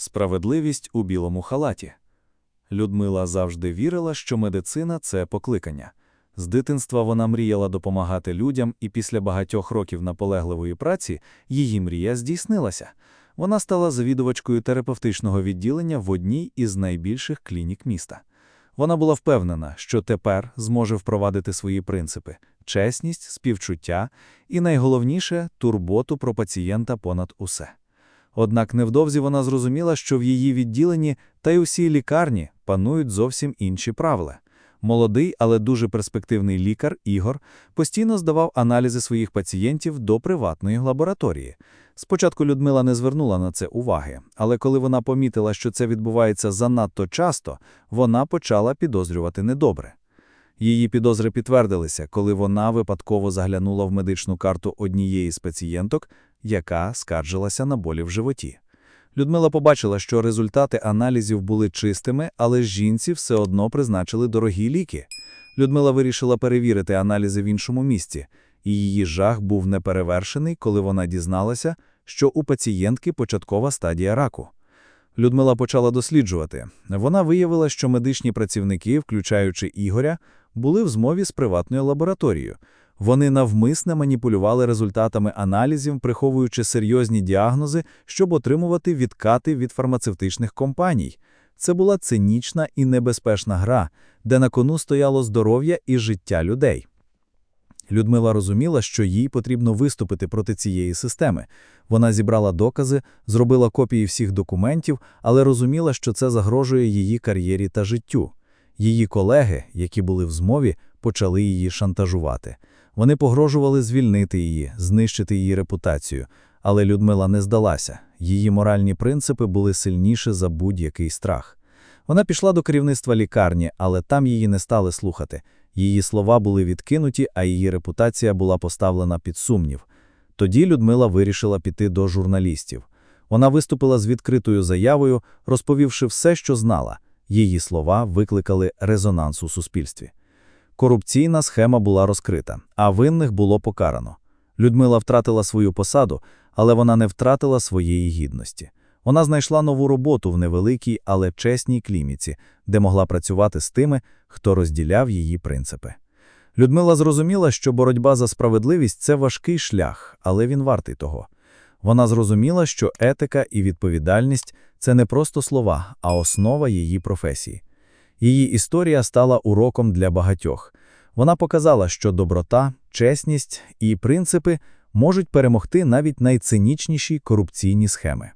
Справедливість у білому халаті. Людмила завжди вірила, що медицина це покликання. З дитинства вона мріяла допомагати людям, і після багатьох років наполегливої праці її мрія здійснилася. Вона стала завідувачкою терапевтичного відділення в одній із найбільших клінік міста. Вона була впевнена, що тепер зможе впровадити свої принципи чесність, співчуття і, найголовніше, турботу про пацієнта понад усе. Однак невдовзі вона зрозуміла, що в її відділенні та й усій лікарні панують зовсім інші правила. Молодий, але дуже перспективний лікар Ігор постійно здавав аналізи своїх пацієнтів до приватної лабораторії. Спочатку Людмила не звернула на це уваги, але коли вона помітила, що це відбувається занадто часто, вона почала підозрювати недобре. Її підозри підтвердилися, коли вона випадково заглянула в медичну карту однієї з пацієнток, яка скаржилася на болі в животі. Людмила побачила, що результати аналізів були чистими, але жінці все одно призначили дорогі ліки. Людмила вирішила перевірити аналізи в іншому місці, і її жах був неперевершений, коли вона дізналася, що у пацієнтки початкова стадія раку. Людмила почала досліджувати. Вона виявила, що медичні працівники, включаючи Ігоря, були в змові з приватною лабораторією. Вони навмисне маніпулювали результатами аналізів, приховуючи серйозні діагнози, щоб отримувати відкати від фармацевтичних компаній. Це була цинічна і небезпечна гра, де на кону стояло здоров'я і життя людей. Людмила розуміла, що їй потрібно виступити проти цієї системи. Вона зібрала докази, зробила копії всіх документів, але розуміла, що це загрожує її кар'єрі та життю. Її колеги, які були в змові, почали її шантажувати. Вони погрожували звільнити її, знищити її репутацію. Але Людмила не здалася. Її моральні принципи були сильніші за будь-який страх. Вона пішла до керівництва лікарні, але там її не стали слухати. Її слова були відкинуті, а її репутація була поставлена під сумнів. Тоді Людмила вирішила піти до журналістів. Вона виступила з відкритою заявою, розповівши все, що знала. Її слова викликали резонанс у суспільстві. Корупційна схема була розкрита, а винних було покарано. Людмила втратила свою посаду, але вона не втратила своєї гідності. Вона знайшла нову роботу в невеликій, але чесній кліміці, де могла працювати з тими, хто розділяв її принципи. Людмила зрозуміла, що боротьба за справедливість це важкий шлях, але він вартий того. Вона зрозуміла, що етика і відповідальність це не просто слова, а основа її професії. Її історія стала уроком для багатьох. Вона показала, що доброта, чесність і принципи можуть перемогти навіть найцинічніші корупційні схеми.